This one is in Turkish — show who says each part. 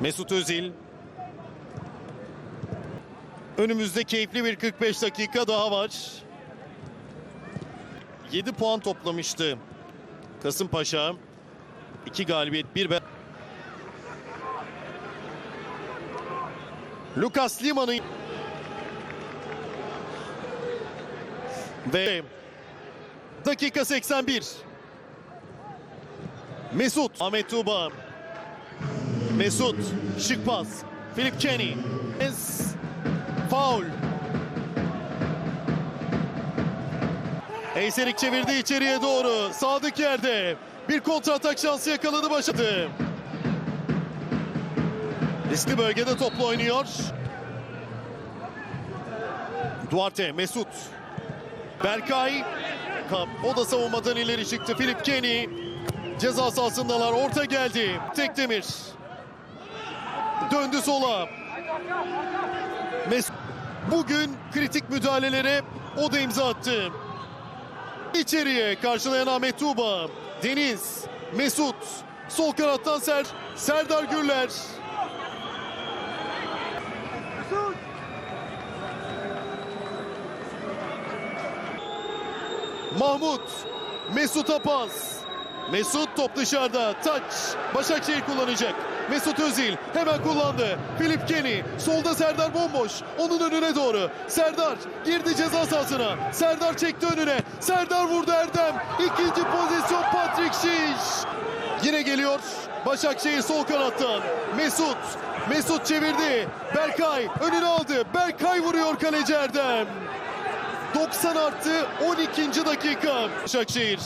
Speaker 1: Mesut Özil. Önümüzde keyifli bir 45 dakika daha var. 7 puan toplamıştı Kasımpaşa. 2 galibiyet, 1 be. Lucas Lima'nın ve dakika 81. Mesut, Ahmet Tuğba. Mesut, şık pas. Philip Kenny. Ez, Faul. Eyserik çevirdi içeriye doğru. Sadık yerde. Bir kontra atak şansı yakaladı başladı. Riskli bölgede topla oynuyor. Duarte, Mesut. Berkay. O da savunmadan ileri çıktı. Philip Kenny. Ceza sahasındalar. Orta geldi. Tekdemir. Döndü sola. Mesut. Bugün kritik müdahalelere o da imza attı. İçeriye karşılayan Ahmet Tuğba. Deniz. Mesut. Sol kanattan Ser. Serdar Gürler. Mahmut. Mesut'a pas. Mesut top dışarıda. Taç. Başakşehir kullanacak. Mesut Özil hemen kullandı. Filip Kenny. Solda Serdar bomboş. Onun önüne doğru. Serdar girdi ceza sahasına. Serdar çekti önüne. Serdar vurdu Erdem. İkinci pozisyon Patrick Şiş. Yine geliyor. Başakşehir sol kanattan. Mesut. Mesut çevirdi. Berkay önüne aldı. Berkay vuruyor kaleci Erdem. 90 artı 12. dakika. Başakşehir